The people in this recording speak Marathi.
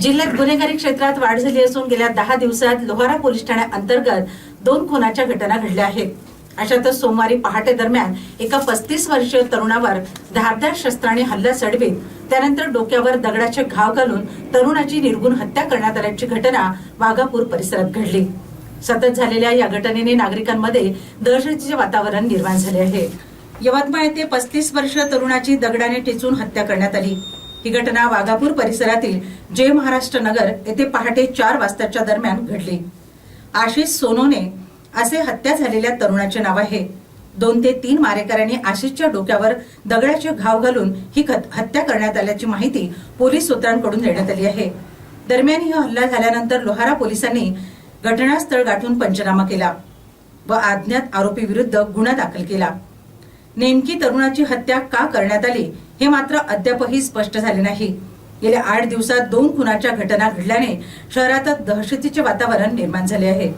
जिल्ह्यात गुन्हेगारी क्षेत्रात वाढ झाली असून गेल्या दहा दिवसात लोहारा पोलीस ठाण्याअंतर्गत दोन खुनाच्या घटना घडल्या आहेत. अशातच सोमवारी पहाटे दरम्यान एका पस्तीस वर्षीय तरुणावर धारदार शस्त्राने हल्ला चढवीत त्यानंतर डोक्यावर दगडाचे घाव घालून तरुणाची निर्गुण हत्या करण्यात आल्याची घटना वाघापूर परिसरात घडली. सतत झालेल्या या घटनेने नागरिकांमध्ये दहशतीचे वातावरण निर्माण झाले आहे. यवतमाळ येथे पस्तीस वर्षीय तरुणाची दगडाने टिचून हत्या करण्यात आली. ही घटना वाघापूर परिसरातील जय महाराष्ट्र नगर येथे पहाटे चार वाजताच्या दरम्यान घडली. आशिष सोनोने असे हत्या झालेल्या तरुणाचे नाव आहे. दोन ते तीन मारेकऱ्यांनी आशिषच्या डोक्यावर दगडाचे घाव घालून ही हत्या करण्यात आल्याची माहिती पोलीस सूत्रांकडून देण्यात आली आहे. दरम्यान ही हल्ला झाल्यानंतर लोहारा पोलिसांनी घटनास्थळ गाठून पंचनामा केला व अज्ञात आरोपी विरुद्ध गुन्हा दाखल केला. नेमकी तरुणाची हत्या का करण्यात आली हे मात्र अद्यापही स्पष्ट झाले नाही. गेल्या आठ दिवसात दोन खुनाच्या घटना घडल्याने शहरात दहशतीचे वातावरण निर्माण झाले आहे.